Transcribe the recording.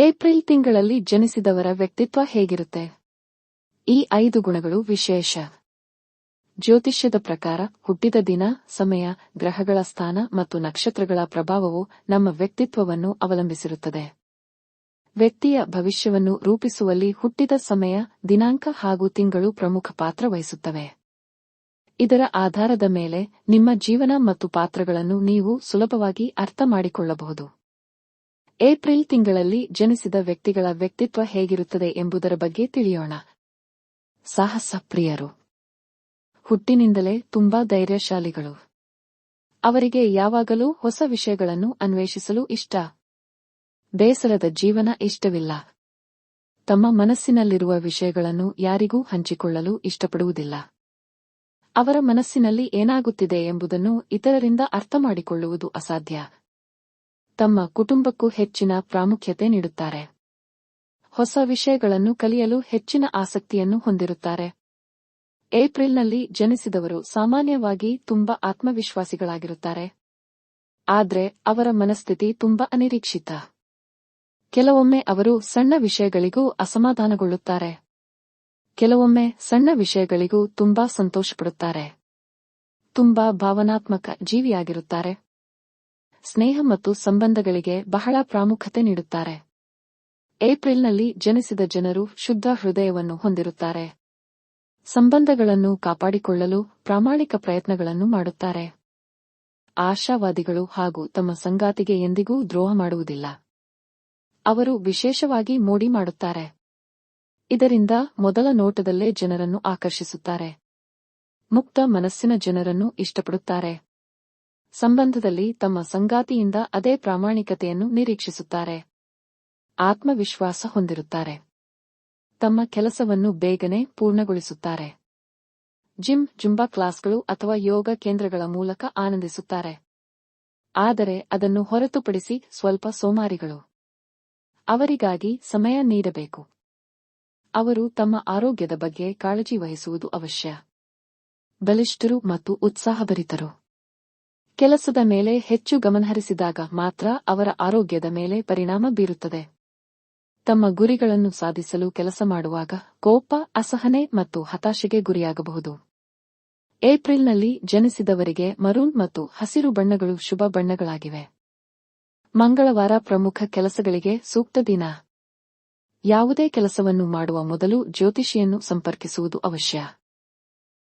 April ತಿಂಗಳಲ್ಲಿ ಜನಿಸಿದವರ ವ್ಯಕ್ತಿತ್ವ ಹೇಗಿರುತ್ತೆ? ಈ ಐದು ಗುಣಗಳು ವಿಶೇಷ. ಜ್ಯೋತಿಷ್ಯದ ಪ್ರಕಾರ, ಹುಟ್ಟಿದ ದಿನ, ಸಮಯ, ಗ್ರಹಗಳ ಸ್ಥಾನ ಮತ್ತು ನಕ್ಷತ್ರಗಳ ಪ್ರಭಾವವು ನಮ್ಮ ವ್ಯಕ್ತಿತ್ವವನ್ನು ಅವಲಂಬಿಸಿರುತ್ತದೆ. ವ್ಯಕ್ತಿಯ ಭವಿಷ್ಯವನ್ನು ರೂಪಿಸುವಲ್ಲಿ ಹುಟ್ಟಿದ ಸಮಯ, ದಿನಾಂಕ ಹಾಗೂ ತಿಂಗಳು ಪ್ರಮುಖ ಪಾತ್ರ ವಹಿಸುತ್ತವೆ. ಇದರ ಆಧಾರದ ಮೇಲೆ ನಿಮ್ಮ ಜೀವನ ಮತ್ತು ಪಾತ್ರಗಳನ್ನು ನೀವು ಸುಲಭವಾಗಿ ಅರ್ಥ ಮಾಡಿಕೊಳ್ಳಬಹುದು. ಏಪ್ರಿಲ್ ತಿಂಗಳಲ್ಲಿ ಜನಿಸಿದ ವ್ಯಕ್ತಿಗಳ ವ್ಯಕ್ತಿತ್ವ ಹೇಗಿರುತ್ತದೆ ಎಂಬುದರ ಬಗ್ಗೆ ತಿಳಿಯೋಣ. ಸಾಹಸ ಪ್ರಿಯರು, ಹುಟ್ಟಿನಿಂದಲೇ ತುಂಬಾ ಧೈರ್ಯಶಾಲಿಗಳು. ಅವರಿಗೆ ಯಾವಾಗಲೂ ಹೊಸ ವಿಷಯಗಳನ್ನು ಅನ್ವೇಷಿಸಲು ಇಷ್ಟ. ಬೇಸರದ ಜೀವನ ಇಷ್ಟವಿಲ್ಲ. ತಮ್ಮ ಮನಸ್ಸಿನಲ್ಲಿರುವ ವಿಷಯಗಳನ್ನು ಯಾರಿಗೂ ಹಂಚಿಕೊಳ್ಳಲು ಇಷ್ಟಪಡುವುದಿಲ್ಲ. ಅವರ ಮನಸ್ಸಿನಲ್ಲಿ ಏನಾಗುತ್ತಿದೆ ಎಂಬುದನ್ನು ಇತರರಿಂದ ಅರ್ಥಮಾಡಿಕೊಳ್ಳುವುದು ಅಸಾಧ್ಯ. ತಮ್ಮ ಕುಟುಂಬಕ್ಕೂ ಹೆಚ್ಚಿನ ಪ್ರಾಮುಖ್ಯತೆ ನೀಡುತ್ತಾರೆ. ಹೊಸ ವಿಷಯಗಳನ್ನು ಕಲಿಯಲು ಹೆಚ್ಚಿನ ಆಸಕ್ತಿಯನ್ನು ಹೊಂದಿರುತ್ತಾರೆ. ಏಪ್ರಿಲ್ನಲ್ಲಿ ಜನಿಸಿದವರು ಸಾಮಾನ್ಯವಾಗಿ ತುಂಬಾ ಆತ್ಮವಿಶ್ವಾಸಿಗಳಾಗಿರುತ್ತಾರೆ. ಆದರೆ ಅವರ ಮನಸ್ಥಿತಿ ತುಂಬಾ ಅನಿರೀಕ್ಷಿತ. ಕೆಲವೊಮ್ಮೆ ಅವರು ಸಣ್ಣ ವಿಷಯಗಳಿಗೂ ಅಸಮಾಧಾನಗೊಳ್ಳುತ್ತಾರೆ. ಕೆಲವೊಮ್ಮೆ ಸಣ್ಣ ವಿಷಯಗಳಿಗೂ ತುಂಬಾ ಸಂತೋಷಪಡುತ್ತಾರೆ. ತುಂಬಾ ಭಾವನಾತ್ಮಕ ಜೀವಿಯಾಗಿರುತ್ತಾರೆ. ಸ್ನೇಹ ಮತ್ತು ಸಂಬಂಧಗಳಿಗೆ ಬಹಳ ಪ್ರಾಮುಖ್ಯತೆ ನೀಡುತ್ತಾರೆ. ಏಪ್ರಿಲ್ನಲ್ಲಿ ಜನಿಸಿದ ಜನರು ಶುದ್ಧ ಹೃದಯವನ್ನು ಹೊಂದಿರುತ್ತಾರೆ. ಸಂಬಂಧಗಳನ್ನು ಕಾಪಾಡಿಕೊಳ್ಳಲು ಪ್ರಾಮಾಣಿಕ ಪ್ರಯತ್ನಗಳನ್ನು ಮಾಡುತ್ತಾರೆ. ಆಶಾವಾದಿಗಳು ಹಾಗೂ ತಮ್ಮ ಸಂಗಾತಿಗೆ ಎಂದಿಗೂ ದ್ರೋಹ ಮಾಡುವುದಿಲ್ಲ. ಅವರು ವಿಶೇಷವಾಗಿ ಮೋಡಿ ಮಾಡುತ್ತಾರೆ. ಇದರಿಂದ ಮೊದಲ ನೋಟದಲ್ಲೇ ಜನರನ್ನು ಆಕರ್ಷಿಸುತ್ತಾರೆ. ಮುಕ್ತ ಮನಸ್ಸಿನ ಜನರನ್ನು ಇಷ್ಟಪಡುತ್ತಾರೆ. ಸಂಬಂಧದಲ್ಲಿ ತಮ್ಮ ಸಂಗಾತಿಯಿಂದ ಅದೇ ಪ್ರಾಮಾಣಿಕತೆಯನ್ನು ನಿರೀಕ್ಷಿಸುತ್ತಾರೆ. ಆತ್ಮವಿಶ್ವಾಸ ಹೊಂದಿರುತ್ತಾರೆ. ತಮ್ಮ ಕೆಲಸವನ್ನು ಬೇಗನೆ ಪೂರ್ಣಗೊಳಿಸುತ್ತಾರೆ. ಜಿಮ್, ಜುಂಬಾ ಕ್ಲಾಸ್ಗಳು ಅಥವಾ ಯೋಗ ಕೇಂದ್ರಗಳ ಮೂಲಕ ಆನಂದಿಸುತ್ತಾರೆ. ಆದರೆ ಅದನ್ನು ಹೊರತುಪಡಿಸಿ ಸ್ವಲ್ಪ ಸೋಮಾರಿಗಳು. ಅವರಿಗಾಗಿ ಸಮಯ ನೀಡಬೇಕು. ಅವರು ತಮ್ಮ ಆರೋಗ್ಯದ ಬಗ್ಗೆ ಕಾಳಜಿ ವಹಿಸುವುದು ಅವಶ್ಯ. ಬಲಿಷ್ಠರು ಮತ್ತು ಉತ್ಸಾಹಭರಿತರು. ಕೆಲಸದ ಮೇಲೆ ಹೆಚ್ಚು ಗಮನಹರಿಸಿದಾಗ ಮಾತ್ರ ಅವರ ಆರೋಗ್ಯದ ಮೇಲೆ ಪರಿಣಾಮ ಬೀರುತ್ತದೆ. ತಮ್ಮ ಗುರಿಗಳನ್ನು ಸಾಧಿಸಲು ಕೆಲಸ ಮಾಡುವಾಗ ಕೋಪ, ಅಸಹನೆ ಮತ್ತು ಹತಾಶೆಗೆ ಗುರಿಯಾಗಬಹುದು. ಏಪ್ರಿಲ್ನಲ್ಲಿ ಜನಿಸಿದವರಿಗೆ ಮರೂನ್ ಮತ್ತು ಹಸಿರು ಬಣ್ಣಗಳು ಶುಭ ಬಣ್ಣಗಳಾಗಿವೆ. ಮಂಗಳವಾರ ಪ್ರಮುಖ ಕೆಲಸಗಳಿಗೆ ಸೂಕ್ತ ದಿನ. ಯಾವುದೇ ಕೆಲಸವನ್ನು ಮಾಡುವ ಮೊದಲು ಜ್ಯೋತಿಷಿಯನ್ನು ಸಂಪರ್ಕಿಸುವುದು ಅವಶ್ಯ.